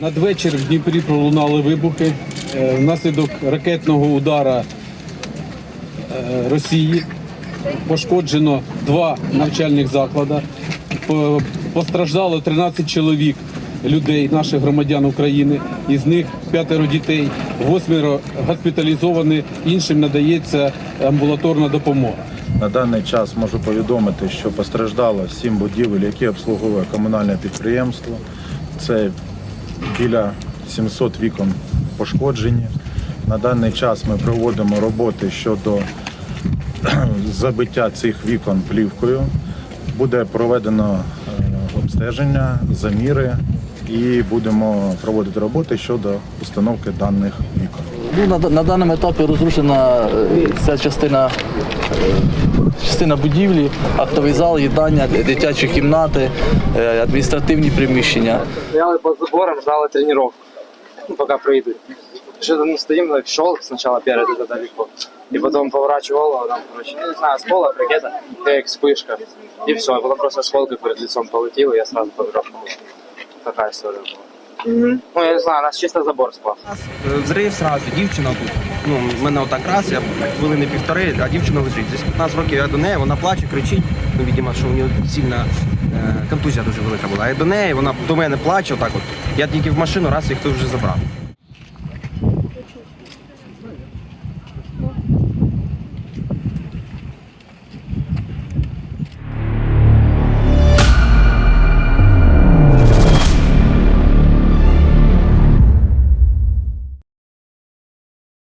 Надвечір в Дніпрі пролунали вибухи. Е, Внаслідок ракетного удара е, Росії пошкоджено два навчальних заклади. Постраждало 13 чоловік людей, наших громадян України. Із них п'ятеро дітей, восьмеро госпіталізовані, іншим надається амбулаторна допомога. На даний час можу повідомити, що постраждало сім будівель, які обслуговує комунальне підприємство. Це біля 700 вікон пошкоджені. На даний час ми проводимо роботи щодо забиття цих вікон плівкою. Буде проведено е, обстеження, заміри і будемо проводити роботи щодо установки даних вікон. Ну, на, на даному етапі розрушена е, ця частина, е, частина будівлі, актовий зал, їдання, дитячі кімнати, е, адміністративні приміщення. Стояли под забором, ждали тренировку, ну, пока прийдуть. Что-то ну, стоим, так шел сначала перед далеко. И потом поворачиваю голову, там, короче, не знаю, с пола ракета, как вспышка. И все, а просто осколки перед лицом полетело, я сразу побежал. Такая история была. Ну, я не знаю, нас чисто забор склав. Е, Взрив сразу, дівчина тут. Ну, в мене отак раз, я хвилини півтори, а дівчина лежить. Десь 15 років я до неї, вона плаче, кричить. Ну, відомо, що у неї сильна е, контузія дуже велика була. Я до неї, вона до мене плаче, отак от. Я тільки в машину, раз їх хтось вже забрав.